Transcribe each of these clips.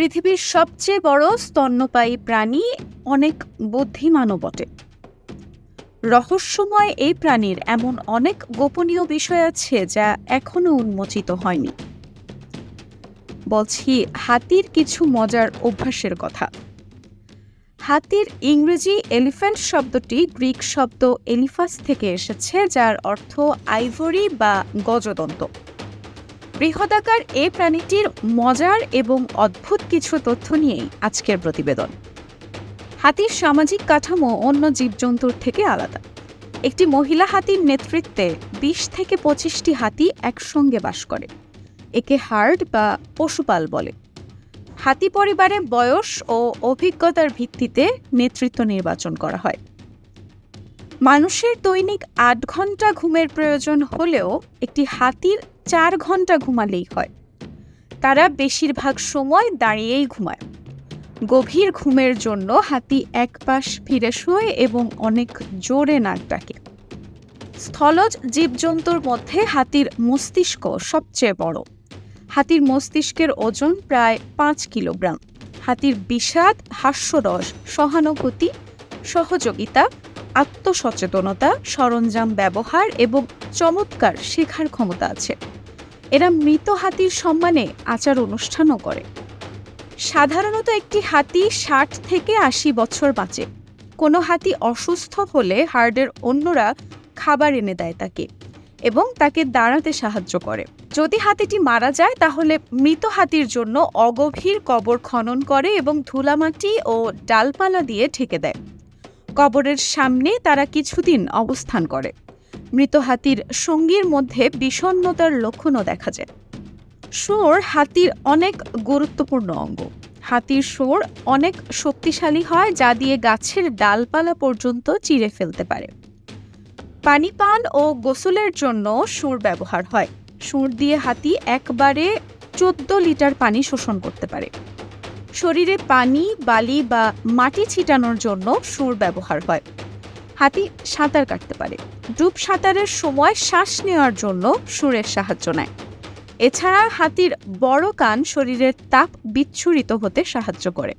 পৃথিবীর সবচেয়ে বড় স্তন্যপায়ী প্রাণী অনেক বুদ্ধিমানও বটে। রহস্যময় এই প্রাণীর এমন অনেক গোপনীয় বিষয় আছে যা এখনও উন্মোচিত হয়নি। বলছি হাতির কিছু মজার অভ্যাসের কথা। হাতির ইংরেজি এলিফ্যান্ট শব্দটি গ্রিক শব্দ এলিফাস থেকে এসেছে, যার অর্থ আইভরি বা গজদন্ত বৃহদাকার এ প্রাণীটির মজার এবং অদ্ভুত কিছু তথ্য নিয়েই আজকের প্রতিবেদন। হাতির সামাজিক কাঠামো অন্য জীবজন্তুর থেকে আলাদা। একটি মহিলা হাতির নেতৃত্বে বিশ থেকে পঁচিশটি হাতি একসঙ্গে বাস করে, একে হার্ড বা পশুপাল বলে। হাতি পরিবারে বয়স ও অভিজ্ঞতার ভিত্তিতে নেতৃত্ব নির্বাচন করা হয়। মানুষের দৈনিক আট ঘণ্টা ঘুমের প্রয়োজন হলেও একটি হাতির চার ঘণ্টা ঘুমালেই হয়। তারা বেশিরভাগ সময় দাঁড়িয়েই ঘুমায়। গভীর ঘুমের জন্য হাতি এক পাশ ফিরে শুয়ে এবং অনেক জোরে নাক ডাকে। স্থলজ জীবজন্তুর মধ্যে হাতির মস্তিষ্ক সবচেয়ে বড়। হাতির মস্তিষ্কের ওজন প্রায় পাঁচ কিলোগ্রাম। হাতির বিষাদ, হাস্যরস, সহানুভূতি, সহযোগিতা, আত্মসচেতনতা, সরঞ্জাম ব্যবহার এবং চমৎকার শেখার ক্ষমতা আছে। এরা মৃত হাতির সম্মানে আচার অনুষ্ঠানও করে। সাধারণত একটি হাতি ষাট থেকে আশি বছর বাঁচে। কোনো হাতি অসুস্থ হলে হার্ডের অন্যরা খাবার এনে দেয় তাকে এবং তাকে দাঁড়াতে সাহায্য করে। যদি হাতিটি মারা যায়, তাহলে মৃত হাতির জন্য অগভীর কবর খনন করে এবং ধুলামাটি ও ডালপালা দিয়ে ঢেকে দেয়। কবরের সামনে তারা কিছুদিন অবস্থান করে। মৃত হাতির সঙ্গীর মধ্যে বিষণ্নতার লক্ষণও দেখা যায়। সুর হাতির অনেক গুরুত্বপূর্ণ অঙ্গ। হাতির সুর অনেক শক্তিশালী হয়, যা দিয়ে গাছের ডালপালা পর্যন্ত চিরে ফেলতে পারে। পানি পান ও গোসলের জন্য সুর ব্যবহার হয়। সুর দিয়ে হাতি একবারে চোদ্দ লিটার পানি শোষণ করতে পারে। শরীরে পানি, বালি বা মাটি ছিটানোর জন্য সুর ব্যবহার হয়। হাতি সাঁতার কাটতে পারে। ডুব সাঁতারের সময় শ্বাস নেওয়ার জন্য সুরের সাহায্য নেয়। এছাড়া হাতির বড় কান শরীরের তাপ বিচ্ছুরিত হতে সাহায্য করে।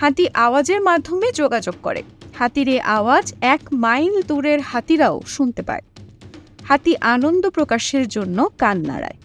হাতি আওয়াজের মাধ্যমে যোগাযোগ করে। হাতির এই আওয়াজ এক মাইল দূরের হাতিরাও শুনতে পায়। হাতি আনন্দ প্রকাশের জন্য কান নাড়ায়।